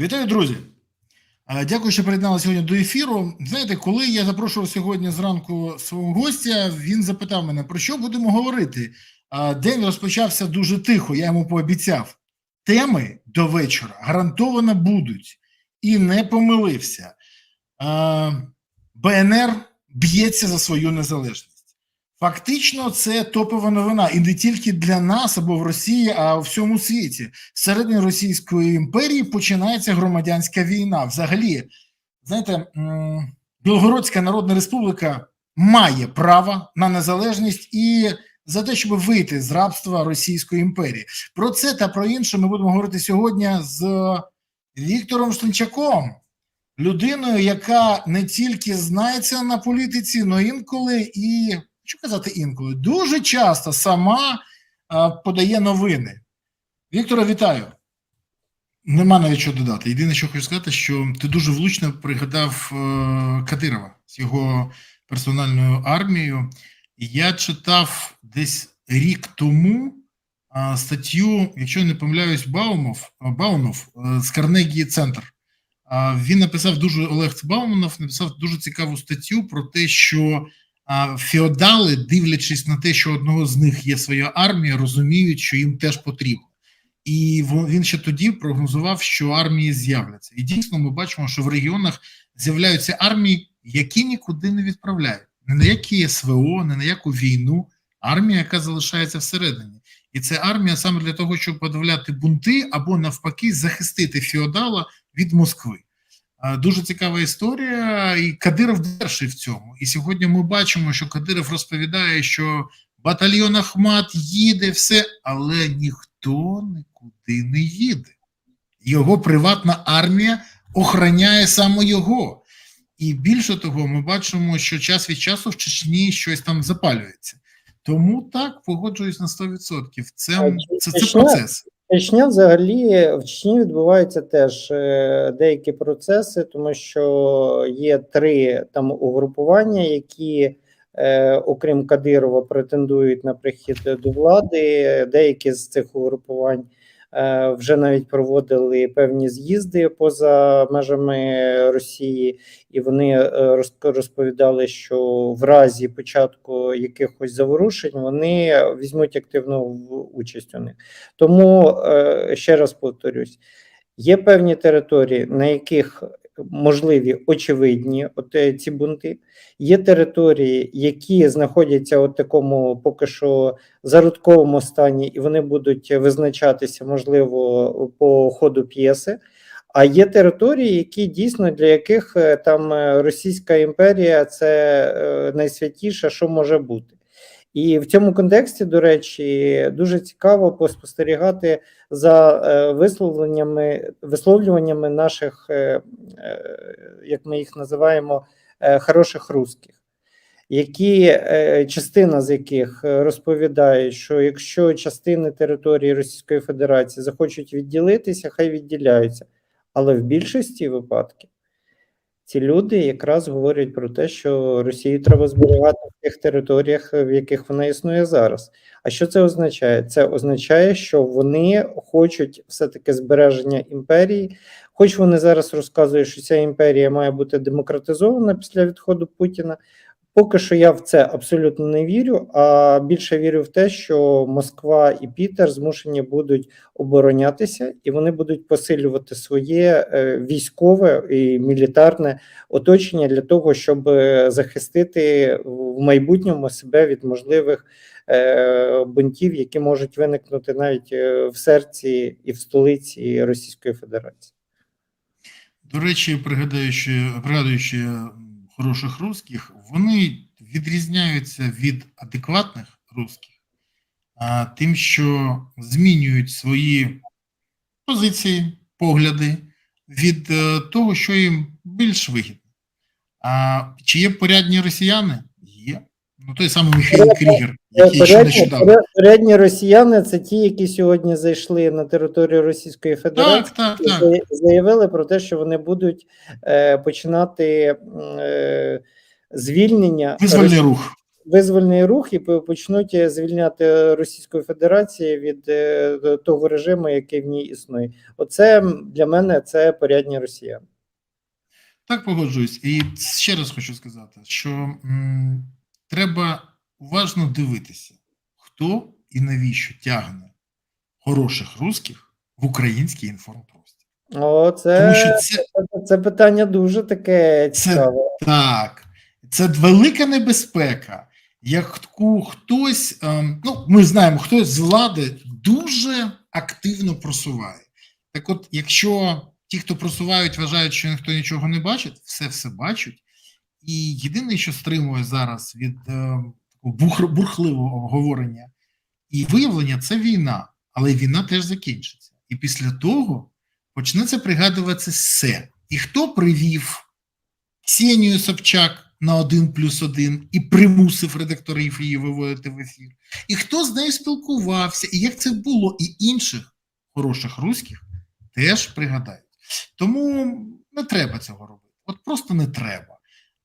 Вітаю, друзі! Е, Дякую, що приєдналися сьогодні до ефіру. Знаєте, коли я запрошував сьогодні зранку свого гостя, він запитав мене, про що будемо говорити. Е, День розпочався дуже тихо, я йому пообіцяв. Теми до вечора гарантовано будуть. І не помилився. Е, БНР б'ється за свою незалежність. Фактично, це топова новина, і не тільки для нас або в Росії, а у всьому світі. Всередині Російської імперії починається громадянська війна. Взагалі, знаєте, Білгородська Народна Республіка має право на незалежність і за те, щоб вийти з рабства Російської імперії. Про це та про інше ми будемо говорити сьогодні з Віктором Штанчаком, людиною, яка не тільки знається на політиці, але інколи і що казати інколи, дуже часто сама а, подає новини. Віктора, вітаю. Нема навіть що додати. Єдине, що хочу сказати, що ти дуже влучно пригадав е, Кадирова з його персональною армією. Я читав десь рік тому статтю, якщо не помиляюсь, Баумов, Баумов е, з Карнегі Центр. Він написав дуже Олег Бауманов написав дуже цікаву статтю про те, що феодали, дивлячись на те, що одного з них є своя армія, розуміють, що їм теж потрібно. І він ще тоді прогнозував, що армії з'являться. І дійсно ми бачимо, що в регіонах з'являються армії, які нікуди не відправляють. Не на які СВО, не на яку війну, армія, яка залишається всередині. І це армія саме для того, щоб подавляти бунти або навпаки захистити феодала від Москви. Дуже цікава історія, і Кадиров перший в цьому. І сьогодні ми бачимо, що Кадиров розповідає, що батальйон Ахмат їде, все, але ніхто нікуди не їде. Його приватна армія охороняє саме його. І більше того, ми бачимо, що час від часу в Чечні щось там запалюється. Тому так погоджуюсь на 100%. Це, це, це процес. Чечня взагалі в Чечні відбуваються теж е, деякі процеси, тому що є три там угрупування, які, е, окрім Кадирова, претендують на прихід до влади. Деякі з цих угрупувань вже навіть проводили певні з'їзди поза межами Росії, і вони е, розповідали, що в разі початку якихось заворушень вони візьмуть активну участь у них. Тому е, ще раз повторюсь: є певні території, на яких можливі очевидні от е, ці бунти. Є території, які знаходяться у такому поки що зародковому стані, і вони будуть визначатися, можливо, по ходу п'єси. А є території, які дійсно для яких е, там е, Російська імперія це найсвятіше, що може бути. І в цьому контексті, до речі, дуже цікаво поспостерігати за е, висловленнями, висловлюваннями наших, е, е, як ми їх називаємо, хороших русських, які частина з яких розповідає, що якщо частини території Російської Федерації захочуть відділитися, хай відділяються. Але в більшості випадків ці люди якраз говорять про те, що Росію треба зберігати в тих територіях, в яких вона існує зараз. А що це означає? Це означає, що вони хочуть все-таки збереження імперії, хоч вони зараз розказують, що ця імперія має бути демократизована після відходу Путіна. Поки що я в це абсолютно не вірю, а більше вірю в те, що Москва і Пітер змушені будуть оборонятися, і вони будуть посилювати своє е, військове і мілітарне оточення для того, щоб захистити в майбутньому себе від можливих е, бунтів, які можуть виникнути навіть е, в серці і в столиці Російської Федерації. До речі, пригадуючи м, хороших русських, вони відрізняються від адекватних русських тим, що змінюють свої позиції, погляди від е, того, що їм більш вигідно. А чи є порядні росіяни? Ну, той самий Михайло Крігер, який ще нещодавно. поря- росіяни це ті, які сьогодні зайшли на територію Російської Федерації. Так, так, так. зая- заявили про те, що вони будуть е, починати е, звільнення Визвольний рух. визвольний рух і почнуть звільняти Російську Федерацію від е, того режиму, який в ній існує. Оце для мене це порядні росіяни. Так погоджуюсь. І ще раз хочу сказати, що м, треба уважно дивитися, хто і навіщо тягне хороших русських в український інформпростір. О, Тому це, що це це питання дуже таке Це- Так, це велика небезпека. Як хтось, ем, ну ми знаємо, хтось з влади дуже активно просуває. Так, от, якщо ті, хто просувають, вважають, що ніхто нічого не бачить, все все бачать. І єдине, що стримує зараз від ем, такого бурхливого обговорення і виявлення, це війна. Але війна теж закінчиться. І після того почнеться пригадуватися все. І хто привів Ксенію Собчак на один плюс один і примусив редакторів її виводити в ефір. І хто з нею спілкувався, і як це було, і інших хороших руських теж пригадають. Тому не треба цього робити. От просто не треба.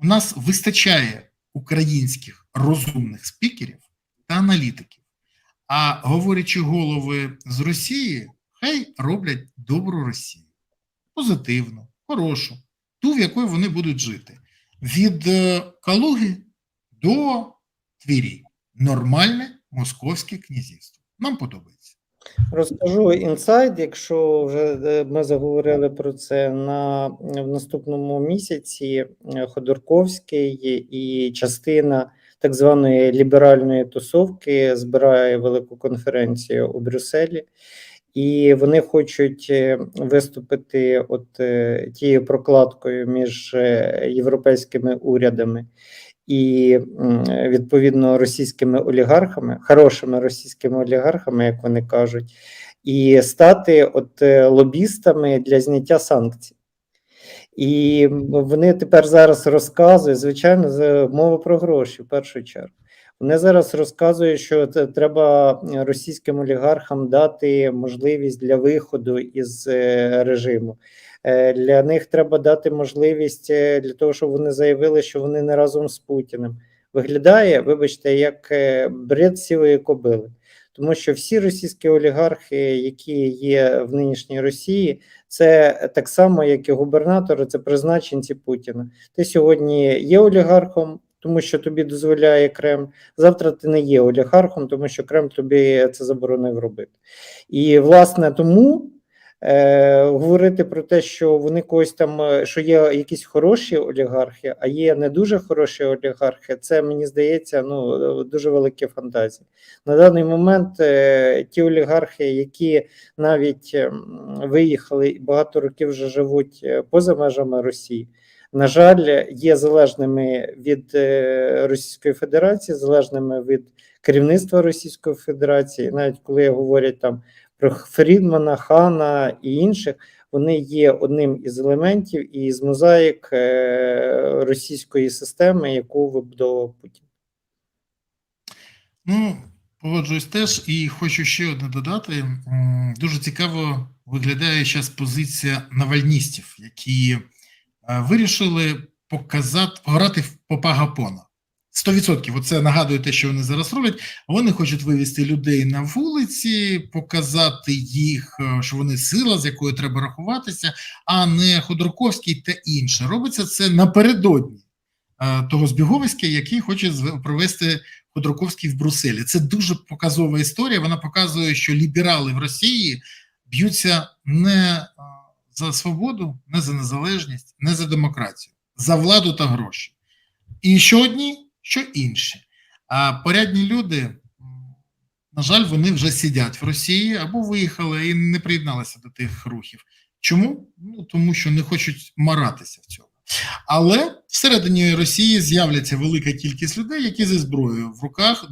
У нас вистачає українських розумних спікерів та аналітиків. А говорячи голови з Росії, хай роблять добру Росію. Позитивну, хорошу, ту, в якої вони будуть жити. Від е, Калуги до Твірі. Нормальне московське князівство. Нам подобається. Розкажу інсайд, якщо вже е, ми заговорили про це на в наступному місяці. е, Ходорковський і частина так званої ліберальної тусовки збирає велику конференцію у Брюсселі, і вони хочуть е, виступити от тією прокладкою між європейськими урядами і відповідно російськими олігархами, хорошими російськими олігархами, як вони кажуть, і стати от е, лобістами для зняття санкцій. І вони тепер зараз розказують, звичайно, мова про гроші в першу чергу. Вони зараз розказують, що треба російським олігархам дати можливість для виходу із е, режиму. Е, Для них треба дати можливість е, для того, щоб вони заявили, що вони не разом з Путіним. Виглядає, вибачте, як е, бред сівої кобили. Тому що всі російські олігархи, які є в нинішній Росії, це так само, як і губернатори, це призначенці Путіна. Ти сьогодні є олігархом, тому що тобі дозволяє Кремль. Завтра ти не є олігархом, тому що Кремль тобі це заборонив робити. І власне тому е, говорити про те, що вони когось там, е, що є якісь хороші олігархи, а є не дуже хороші олігархи, це мені здається ну дуже великі фантазії. На даний момент е, ті олігархи, які навіть ем, виїхали багато років вже живуть е, поза межами Росії. На жаль, є залежними від е, Російської Федерації, залежними від керівництва Російської Федерації. Навіть коли говорять там про Фрідмана, Хана і інших, вони є одним із елементів і з мозаїк е, російської системи, яку вибудовував Путін. Ну, погоджуюсь теж, і хочу ще одне додати. Дуже цікаво виглядає зараз позиція навальністів, які е, вирішили показати, пограти в попа Гапона. 100%. Оце нагадує те, що вони зараз роблять. Вони хочуть вивести людей на вулиці, показати їх, е, що вони сила, з якою треба рахуватися, а не Ходорковський та інше. Робиться це напередодні е, того збіговиська, який хоче провести Ходорковський в Брюсселі. Це дуже показова історія. Вона показує, що ліберали в Росії б'ються не е, за свободу, не за незалежність, не за демократію, за владу та гроші. І що одні, що інші. А порядні люди, на жаль, вони вже сидять в Росії або виїхали і не приєдналися до тих рухів. Чому? Ну тому що не хочуть маратися в цьому. Але всередині Росії з'являться велика кількість людей, які зі зброєю в руках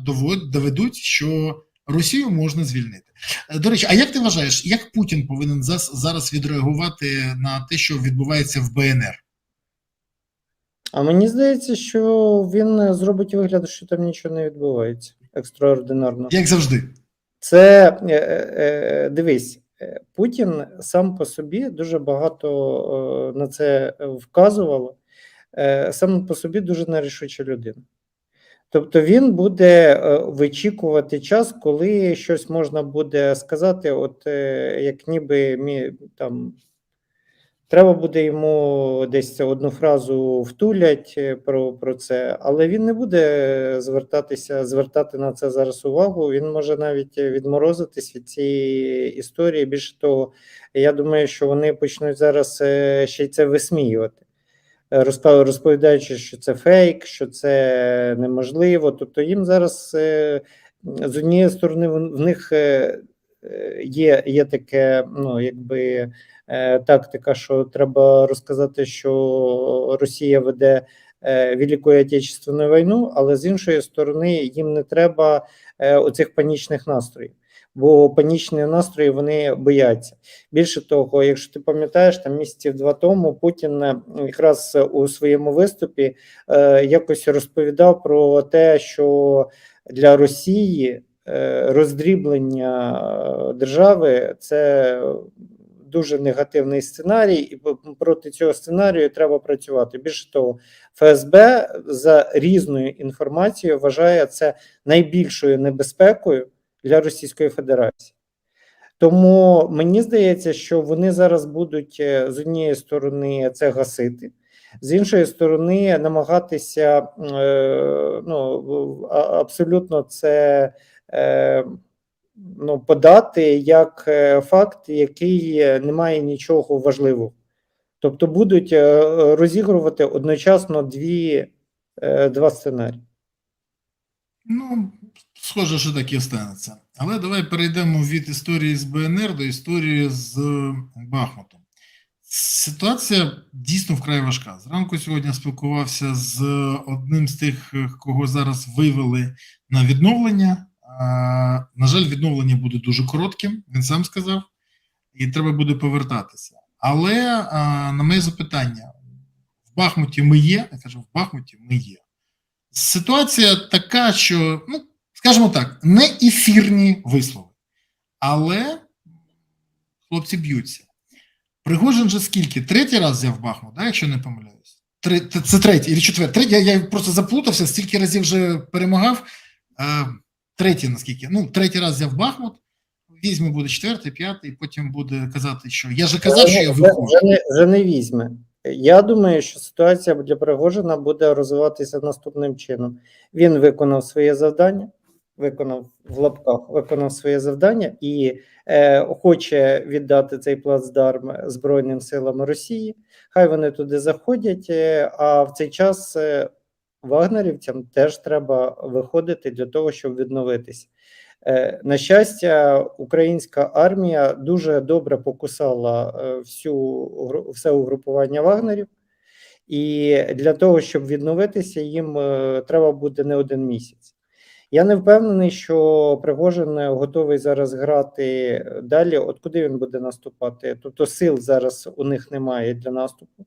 доведуть, що Росію можна звільнити. Е, До речі, а як ти вважаєш, як Путін повинен зараз відреагувати на те, що відбувається в БНР? А мені здається, що він зробить вигляд, що там нічого не відбувається екстраординарно. Як завжди? Це е, е, е, дивись, е, Путін сам по собі дуже багато е, на це вказувало. Е, Сам по собі дуже нерішуча людина. Тобто він буде е, вичікувати час, коли щось можна буде сказати, от е, як ніби там. Треба буде йому десь одну фразу втулять е, про, про це, але він не буде звертатися, звертати на це зараз увагу. Він може навіть відморозитись від цієї історії. Більше того, я думаю, що вони почнуть зараз е, ще й це висміювати, Е, розповідаючи, що це фейк, що це неможливо. Тобто їм зараз е, з однієї сторони в них е, е, є, є таке, ну якби е, тактика, що треба розказати, що Росія веде е, Велику Отечественну війну, але з іншої сторони їм не треба е, оцих панічних настроїв. Бо панічні настрої вони бояться. Більше того, якщо ти пам'ятаєш, там місяців два тому Путін якраз у своєму виступі е, якось розповідав про те, що для Росії роздріблення е, держави це дуже негативний сценарій, і проти цього сценарію треба працювати. Більше того, ФСБ за різною інформацією вважає це найбільшою небезпекою для Російської Федерації. Тому мені здається, що вони зараз будуть е, з однієї сторони це гасити, з іншої сторони, намагатися е, ну, абсолютно це е, ну, подати як е, факт, який е, не має нічого важливого. Тобто будуть е, розігрувати одночасно дві, е, два сценарії. Ну, схоже, що так і станеться. Але давай перейдемо від історії з БНР до історії з Бахмутом. Ситуація дійсно вкрай важка. Зранку сьогодні спілкувався з одним з тих, кого зараз вивели на відновлення. На жаль, відновлення буде дуже коротким, він сам сказав, і треба буде повертатися. Але на моє запитання: в Бахмуті ми є. Я кажу, в Бахмуті ми є. Ситуація така, що, ну, скажімо так, не ефірні вислови, але хлопці б'ються. Пригожин же скільки? Третій раз взяв Бахмут, да, якщо не помиляюсь. Три, це- третій і четвертий. Я, я просто заплутався, стільки разів вже перемагав. Третій, наскільки. Ну, третій раз взяв Бахмут, візьме буде четвертий, п'ятий, потім буде казати, що я же казав, що я Вже- виходжу. Вже не, вже не візьме. Я думаю, що ситуація для Пригожина буде розвиватися наступним чином. Він виконав своє завдання, виконав в лапках, виконав своє завдання і е, хоче віддати цей плацдарм Збройним силам Росії. Хай вони туди заходять, е, а в цей час е, вагнерівцям теж треба виходити для того, щоб відновитися. Е, На щастя, українська армія дуже добре покусала е, всю все угрупування вагнерів, і для того, щоб відновитися, їм е, треба буде не один місяць. Я не впевнений, що Пригожин готовий зараз грати далі. От куди він буде наступати? Тобто сил зараз у них немає для наступу.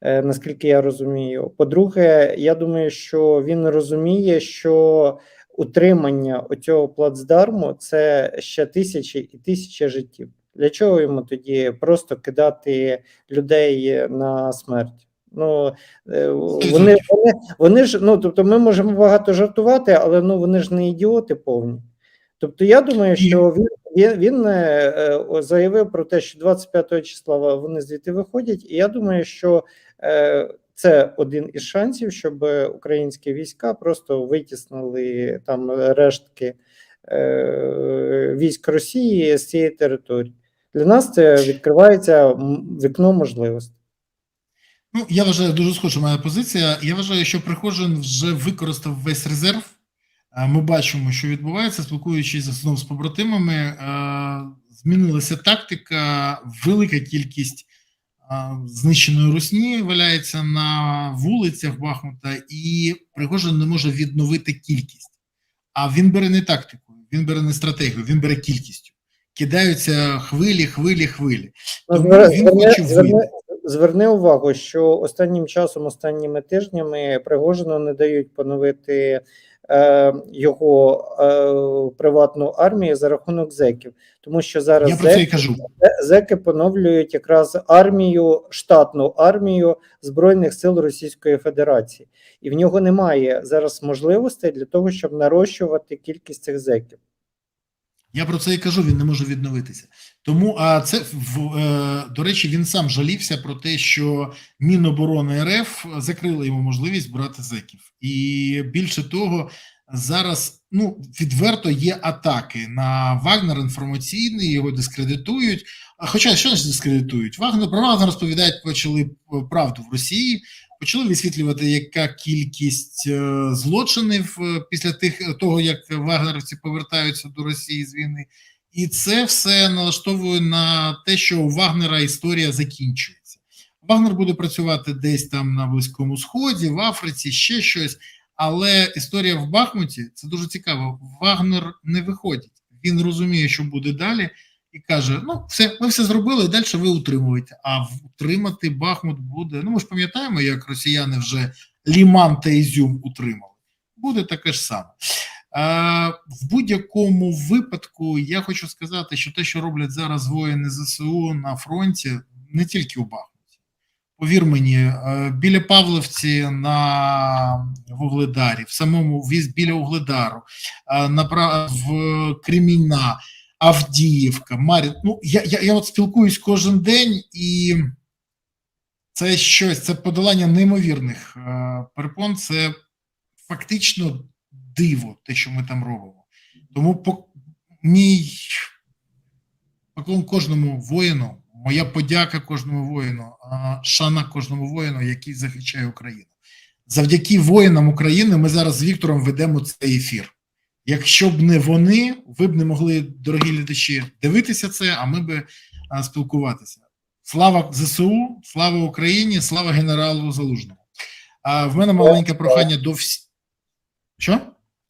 Е, Наскільки я розумію. По-друге, я думаю, що він розуміє, що утримання оцього плацдарму це ще тисячі і тисячі життів. Для чого йому тоді просто кидати людей на смерть? Ну е, вони, вони, вони ж ну тобто, ми можемо багато жартувати, але ну вони ж не ідіоти повні. Тобто, я думаю, що він він, він е, заявив про те, що 25 числа вони звідти виходять, і я думаю, що це один із шансів, щоб українські війська просто витіснили там рештки е, військ Росії з цієї території. Для нас це відкривається вікно можливостей. Ну, я вважаю, дуже схожа моя позиція. Я вважаю, що Пригожин вже використав весь резерв. Е, Ми бачимо, що відбувається, спілкуючись знову з побратимами. е, Змінилася тактика, велика кількість е, знищеної русні валяється на вулицях Бахмута, і Пригожин не може відновити кількість. А він бере не тактику, він бере не стратегію, він бере кількістю. Кидаються хвилі, хвилі, хвилі. Тому він зверни, хоче вийти. зверни увагу, що останнім часом, останніми тижнями Пригожину не дають поновити його е, приватну армію за рахунок зеків, тому що зараз Я про це і зеки- кажу. зеки поновлюють якраз армію, штатну армію Збройних сил Російської Федерації, і в нього немає зараз можливостей для того, щоб нарощувати кількість цих зеків. Я про це і кажу, він не може відновитися. Тому, а це в е, до речі, він сам жалівся про те, що Міноборони РФ закрили йому можливість брати зеків, і більше того, зараз ну відверто є атаки на Вагнер інформаційний, його дискредитують. А хоча що ж дискредитують? Вагнер про Вагнер розповідають, почали е, правду в Росії. Почали висвітлювати, яка кількість е, злочинів е, після тих того, як вагнерівці повертаються до Росії з війни, і це все налаштовує на те, що у Вагнера історія закінчується. Вагнер буде працювати десь там на Близькому Сході, в Африці, ще щось. Але історія в Бахмуті це дуже цікаво. Вагнер не виходить. Він розуміє, що буде далі, і каже: ну, все, ми все зробили, далі ви утримуєте. А утримати Бахмут буде. Ну, ми ж пам'ятаємо, як росіяни вже Ліман та Ізюм утримали. Буде таке ж саме. А, в будь-якому випадку я хочу сказати, що те, що роблять зараз воїни ЗСУ на фронті, не тільки у Бахмуті. Повір мені, е, біля Павловці на Вугледарі, в самому віз- біля Угледару, е, в Кремінна, Авдіївка, Мар'їн. Ну, я, я, я от спілкуюсь кожен день, і це щось, це подолання неймовірних е, перепон, це фактично диво, те, що ми там робимо. Тому по, мій поклон кожному воїну, моя подяка кожному воїну, а, шана кожному воїну, який захищає Україну. Завдяки воїнам України ми зараз з Віктором ведемо цей ефір. Якщо б не вони, ви б не могли, дорогі глядачі, дивитися це, а ми б спілкуватися. Слава ЗСУ, слава Україні, слава генералу Залужному. А в мене маленьке прохання до всіх. Що?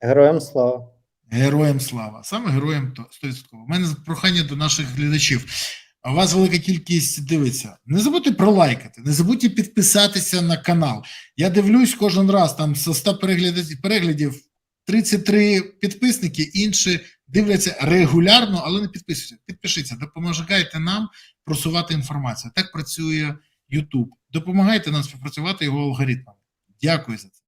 Героям слава! Героям слава. Саме героям то 100%. У мене прохання до наших глядачів. У вас велика кількість дивиться. Не забудьте пролайкати, не забудьте підписатися на канал. Я дивлюсь кожен раз там з 100 переглядів, переглядів 33 підписники, інші дивляться регулярно, але не підписуються. Підпишіться, допомагайте нам просувати інформацію. Так працює YouTube. Допомагайте нам співпрацювати його алгоритмами. Дякую за це.